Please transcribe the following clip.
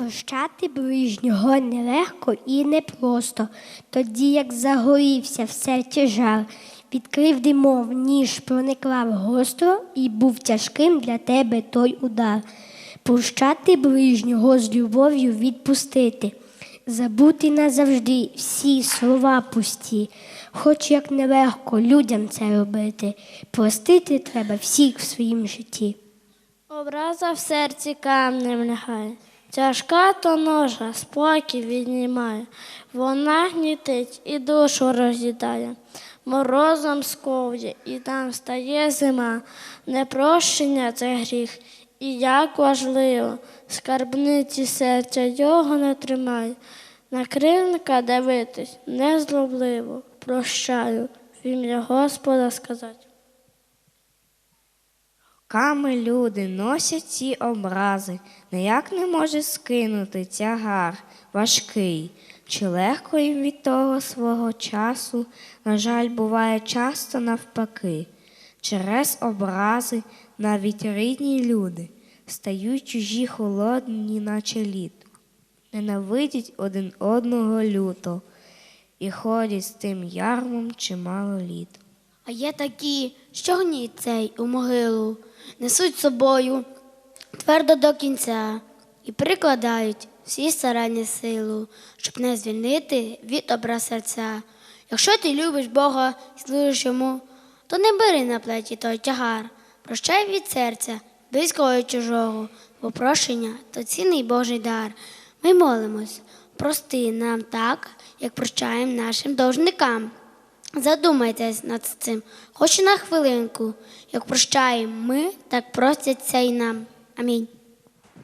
Прощати ближнього нелегко і непросто, тоді як загорівся в серці жар, відкрив димов, ніж проникла гостро, і був тяжким для тебе той удар. Прощати ближнього з любов'ю відпустити, забути назавжди всі слова пусті, хоч як нелегко людям це робити, простити треба всіх в своїм житті. Образа в серці камнем лягає, тяжка то ножа, спокій віднімає, вона гнітить і душу роз'їдає, морозом сковдє, і там стає зима, непрощення це гріх, і як важливо, скарбниці серця його не тримай, на кривника дивитись незлобливо, прощаю, в ім'я Господа сказати. Роками люди носять ці образи, ніяк не може скинути тягар важкий. Чи легко їм від того свого часу, на жаль, буває часто навпаки. Через образи навіть рідні люди стають чужі холодні, наче лід, ненавидять один одного люто і ходять з тим ярмом чимало літ. А є такі, що гніть цей у могилу, несуть собою твердо до кінця і прикладають всі старання силу, щоб не звільнити від образ серця. Якщо ти любиш Бога і служиш йому, то не бери на плеті той тягар, прощай від серця, близького чужого, бо прощення то цінний Божий дар. Ми молимось, прости нам так, як прощаємо нашим должникам. Задумайтесь над цим, хоч на хвилинку. Як прощаємо ми, так простяться й нам. Амінь.